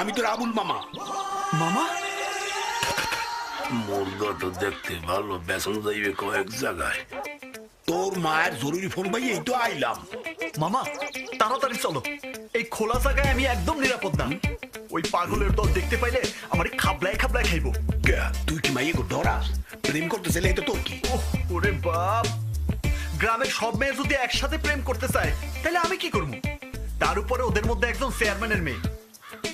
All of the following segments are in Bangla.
আমি তোর আবুল মামা। মামা? মুর্গা তো দেখতে ভালো বেসন যাইবে কয়েক জায়গায়। তোর মায়ের জরুরি ফোন পাই এই তো আইলাম। মামা তাড়াতাড়ি চলো। এই খোলা জায়গায় আমি একদম নিরাপদ না। ওই পাগলের দল দেখতে পাইলে আমার খাবলায় খাবলায় খাইবো। তুই কি মাইয়ে ডরাস? প্রেম করতে চাইলে এটা তোর কি? ওরে বাপ। গ্রামের সব মেয়ে যদি একসাথে প্রেম করতে চায় তাহলে আমি কি করব? তার উপরে ওদের মধ্যে একজন চেয়ারম্যানের মেয়ে।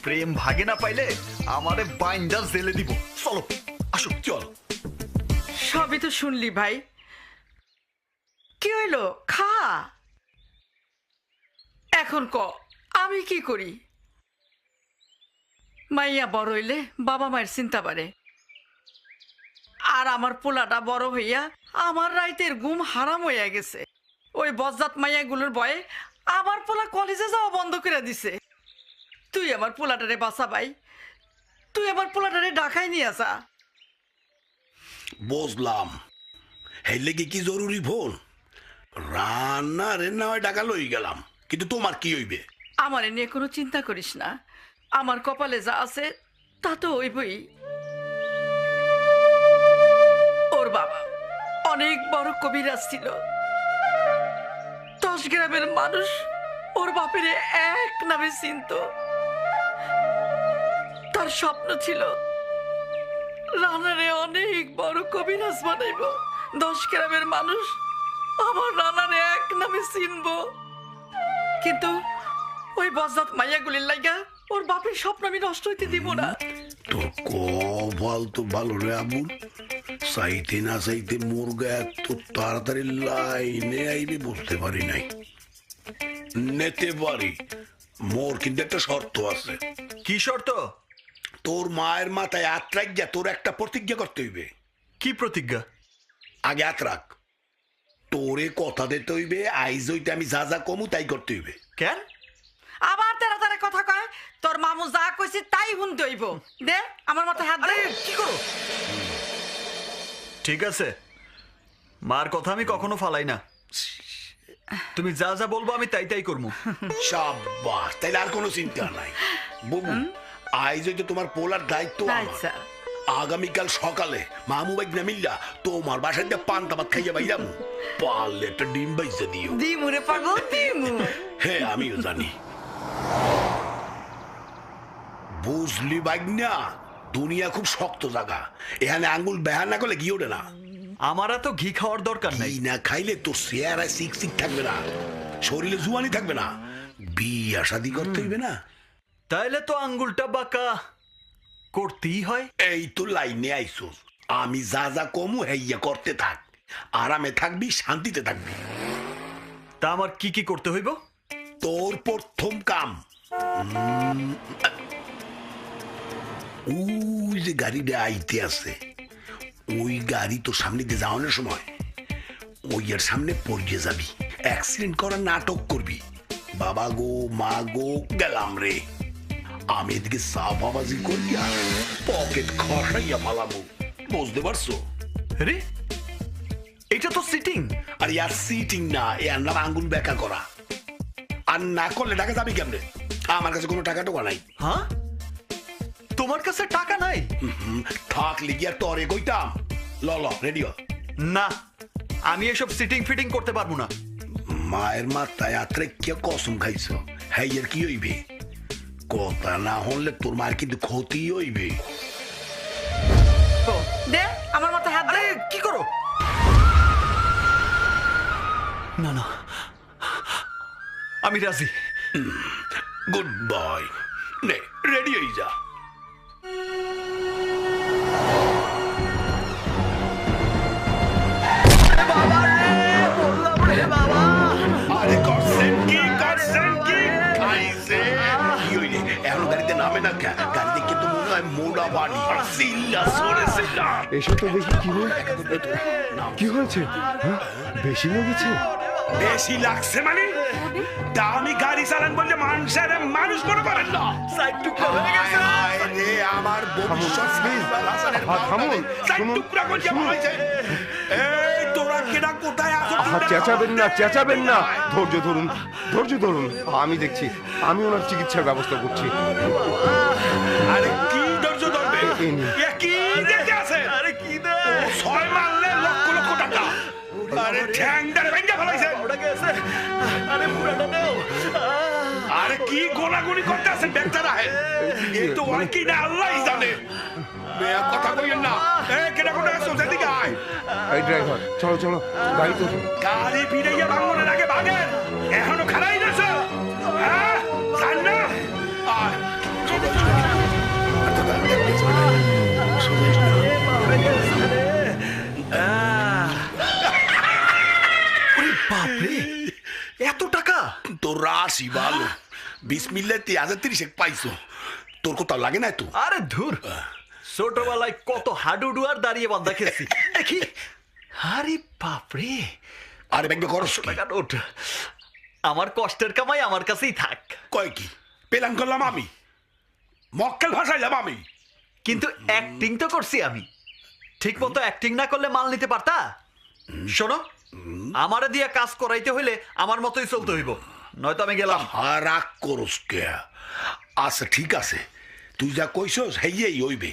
প্রেম ভাগে না পাইলে আমারে বাইন্ডার জেলে দিব। চলো, আসো, চল। সবই তো শুনলি ভাই। কি হইল? খা। এখন ক, আমি কি করি? মাইয়া বড় হইলে বাবা মায়ের চিন্তা বাড়ে। আর আমার পোলাটা বড় হইয়া আমার রাইতের ঘুম হারাম হইয়া গেছে। ওই বজ্জাত মাইয়াগুলোর ভয়ে আমার পোলা কলেজে যাওয়া বন্ধ করে দিছে। তুই আমার পোলাটারে বাঁচা ভাই। তুই আমার পোলাটারে ঢাকায় নিয়ে আসা। বুঝলাম। হেই লেগে কি জরুরি ফোন রান্না রে না হয় টাকা লই গেলাম। কিন্তু তোমার কি হইবে? আমার এ নিয়ে কোনো চিন্তা করিস না। আমার কপালে যা আছে তা তো হইবই। ওর বাবা অনেক বড় কবিরাজ ছিল। দশ গ্রামের মানুষ ওর বাপের এক নামে চিনত। তার স্বপ্ন ছিল রানারে অনেক বড় কবিরাজ বানাইব। দশ গ্রামের মানুষ আমার রানারে এক নামে চিনবো। কিন্তু ওই বজাত মাইয়াগুলির লাইগা ওর বাপের স্বপ্ন আমি নষ্ট হইতে দিব না। কপাল তো ভালো রে না মুরগা এত তাড়াতাড়ি লাইনে আইবে বুঝতে পারি নাই। পারি। মোর কিন্তু একটা শর্ত আছে। কি শর্ত? তোর মায়ের মাথায় আত্রাক গিয়া তোর একটা প্রতিজ্ঞা করতে হইবে। কি প্রতিজ্ঞা? আগে আত্রাক তোরে কথা দিতে হইবে আইজ হইতে আমি যা যা কমু তাই করতে হইবে। কেন? আবার তেরা তেরা কথা কয় তোর মামু যা কইছে তাই শুনতে হইব। দে আমার মাথায় হাত আরে দে কি? করো ঠিক আছে। মার কথা আমি কখনো ফালাই না। তুমি যা যা বলব আমি তাই তাই করব। সাব্বাস তাইলে আর কোনো চিন্তা নাই। বুবু আইজ হইতে তোমার পোলার দায়িত্ব আমার। আগামীকাল সকালে মামু বাইক না তোমার বাসায় দিয়ে পান্তা ভাত খাইয়া বাইরাম পারলে একটা ডিম বাইজা দিও। রে পাগল হ্যাঁ আমিও জানি। বুঝলি বাইক না? দুনিয়া খুব শক্ত জায়গা। এখানে আঙ্গুল বেহার না করলে গিয়ে ওঠে না। আমার এত ঘি খাওয়ার দরকার নাই না খাইলে তোর চেহারায় সিক সিক থাকবে না শরীরে জুয়ানি থাকবে না বিয়া শাদি করতে হইবে না তাইলে তো আঙ্গুলটা বাঁকা করতেই হয় এই তো লাইনে আইসো আমি যা যা কমু হেইয়া করতে থাক আরামে থাকবি শান্তিতে থাকবি তা আমার কি কি করতে হইব তোর প্রথম কাম ওই যে গাড়িটা আইতে আছে ওই গাড়ি তোর সামনে দিয়ে যাওয়ানোর সময়। ওই এর সামনে পড়িয়ে যাবি। অ্যাক্সিডেন্ট করার নাটক করবি। বাবা গো মা গো গেলাম রে। আমি এদিকে সাফাবাজি করিয়া পকেট খসাইয়া পালাবো। বুঝতে পারছ? রে এটা তো সিটিং আর ইয়ার সিটিং না এর নাম আঙ্গুল বেকা করা। আর না করলে টাকা যাবি কেমনে? আমার কাছে কোনো টাকা টোকা নাই। হ্যাঁ? তোমার কাছে টাকা নাই? থাকলে গিয়া তরে কইতাম। ল ল রেডিও না আমি এসব সিটিং ফিটিং করতে পারব না। মায়ের মাথায় আত্রে কে কসম খাইছ? হ্যাঁ এর কি হইবে? কথা না হলে তোর মায়ের কিন্তু ক্ষতি হইবে। দে আমার মাথায় হাত দে। কি করো? না না আমি রাজি। গুড বয় নে রেডি হই যা। এসব তো দেখি কি কি হয়েছে? হ্যাঁ? বেশি লেগেছে? বেশি লাগছে মানে? আমি গাড়ি চালান বললে মানুষের মানুষ মনে করেন না। সাইড টুকরা হয়ে গেছে। রে, আমার ভবিষ্যৎ সাইফাল হাসানের হা- থামুন, সাইড টুকরা করে। হয়েছে। এই তোরা কেডা কোথায় আছো? আহা চেঁচাবেন না চেঁচাবেন না। ধৈর্য ধরুন ধৈর্য ধরুন। আমি দেখছি আমি ওনার চিকিৎসার ব্যবস্থা করছি। আরে কি ধৈর্য ধরবে এই নিন। এ কি দেখতে আছে আরে কি না ছয় মারলে লক্ষ লক্ষ টাকা আরে ঠ্যাংটারে ভেঙে ফেলাইছে ওটা গেছে আরে পুরাটা নাও আরে কি গোলাগুলি করতে আছে বেচারা হে এই তো ওই কি না আল্লাহই জানে কথা কইেন না এ কেডা কোন আছো সেদিকে আয় এই ড্রাইভার চলো চলো গাড়ি তো গাড়ি ফিরাইয়া ভাঙনের আগে ভাগেন এখনও খারাই না হ্যাঁ জান না রাশি ভালো। বিসমিল্লাহ তে হাজার তিরিশ পাইছো। তোর কোথাও লাগে না তো? আরে ধুর ছোটবেলায় কত হাডুডু আর দাঁড়িয়ে বান্ধা খেয়েছি দেখি। আরে বাপরে। আরে ব্যাংকে খরচ নোট। আমার কষ্টের কামাই আমার কাছেই থাক। কয় কি? পেলাম করলাম আমি। মক্কেল ভাষাইলাম আমি। কিন্তু অ্যাক্টিং তো করছি আমি। ঠিক মতো অ্যাক্টিং না করলে মাল নিতে পারতা? শোনো আমারে দিয়ে কাজ করাইতে হইলে আমার মতোই চলতে হইব। নয়তো আমি গেলাম। রাগ করস কে? আচ্ছা ঠিক আছে। তুই যা কইছস হেইয়েই হইবে।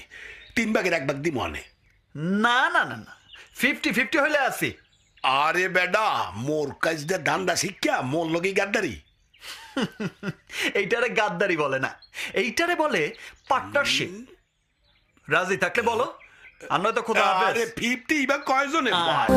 তিন ভাগের এক ভাগ দি মনে না না না না। ফিফটি ফিফটি হইলে আছি। আরে বেডা মোর কাজ দে ধান্দা শিক্ষা মোর লগে গাদ্দারি। এইটারে গাদ্দারি বলে না। এইটারে বলে পার্টনারশিপ রাজি থাকলে বলো। আর নয়তো খোদা আরে ফিফটি বা কয়জনে আয়।